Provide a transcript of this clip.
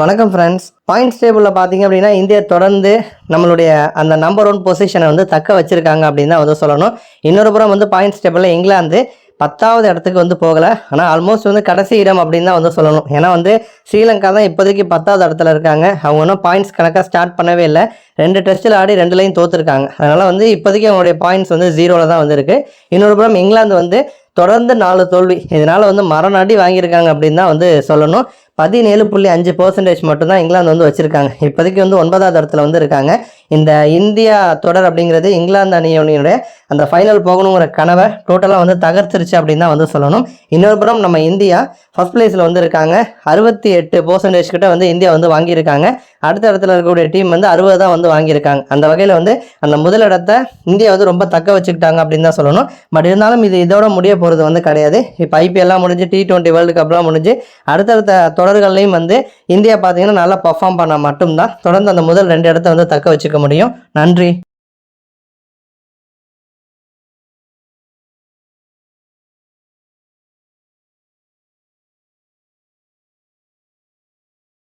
வணக்கம் friends points டேபிளில் பார்த்தீங்க அப்படின்னா இந்தியா தொடர்ந்து நம்மளுடைய அந்த நம்பர் ஒன் பொசிஷனை வந்து தக்க வச்சுருக்காங்க அப்படின்னு தான் வந்து சொல்லணும். இன்னொரு புறம் வந்து பாயிண்ட்ஸ் டேபிளில் இங்கிலாந்து பத்தாவது இடத்துக்கு வந்து போகலை. ஆனால் ஆல்மோஸ்ட் வந்து கடைசி இடம் அப்படின்னு தான் வந்து சொல்லணும். ஏன்னா வந்து ஸ்ரீலங்கா தான் இப்போதைக்கு பத்தாவது இடத்துல இருக்காங்க. அவங்க ஒன்றும் பாயிண்ட்ஸ் கணக்காக ஸ்டார்ட் பண்ணவே இல்லை. ரெண்டு டெஸ்ட்டில் ஆடி ரெண்டுலையும் தோற்றுருக்காங்க அதனால் வந்து இப்போதைக்கு அவங்களுடைய பாயிண்ட்ஸ் வந்து ஜீரோவில் தான் வந்திருக்கு இன்னொரு புறம் இங்கிலாந்து வந்து தொடர்ந்து நாலு தோல்வி. இதனால் வந்து மரணாடி வாங்கியிருக்காங்க அப்படின்னு தான் வந்து சொல்லணும். பதினேழு புள்ளி அஞ்சு பர்சன்டேஜ் மட்டும்தான் இங்கிலாந்து வந்து வச்சுருக்காங்க. இப்போதைக்கு வந்து ஒன்பதாவது இடத்துல வந்து இருக்காங்க. இந்த இந்தியா தொடர் அப்படிங்கிறது இங்கிலாந்து அணியோடைய அந்த ஃபைனல் போகணுங்கிற கனவை டோட்டலாக வந்து தகர்த்துருச்சு அப்படின்னு தான் வந்து சொல்லணும். இன்னொரு புறம் நம்ம இந்தியா ஃபர்ஸ்ட் பிளேஸில் வந்து இருக்காங்க. அறுபத்தி எட்டு பர்சன்டேஜ் கிட்ட வந்து இந்தியா வந்து வாங்கியிருக்காங்க. அடுத்த இடத்துல இருக்கக்கூடிய டீம் வந்து அறுபது தான் வந்து வாங்கியிருக்காங்க. அந்த வகையில் வந்து அந்த முதல் இடத்த இந்தியா வந்து ரொம்ப தக்க வச்சுக்கிட்டாங்க அப்படின்னு தான் சொல்லணும். பட் இருந்தாலும் இது இதோட முடிய போகிறது வந்து கிடையாது. இப்போ ஐபிஎல்லாம் முடிஞ்சு டி டுவெண்ட்டி வேர்ல்டு கப்லாம் முடிஞ்சு அடுத்தடுத்த தொடர்கள்லையும் வந்து இந்தியா பார்த்தீங்கன்னா நல்லா பர்ஃபார்ம் பண்ணால் மட்டும்தான். தொடர்ந்து அந்த முதல் ரெண்டு இடத்த வந்து தக்க வச்சுக்க முடியும். நன்றி.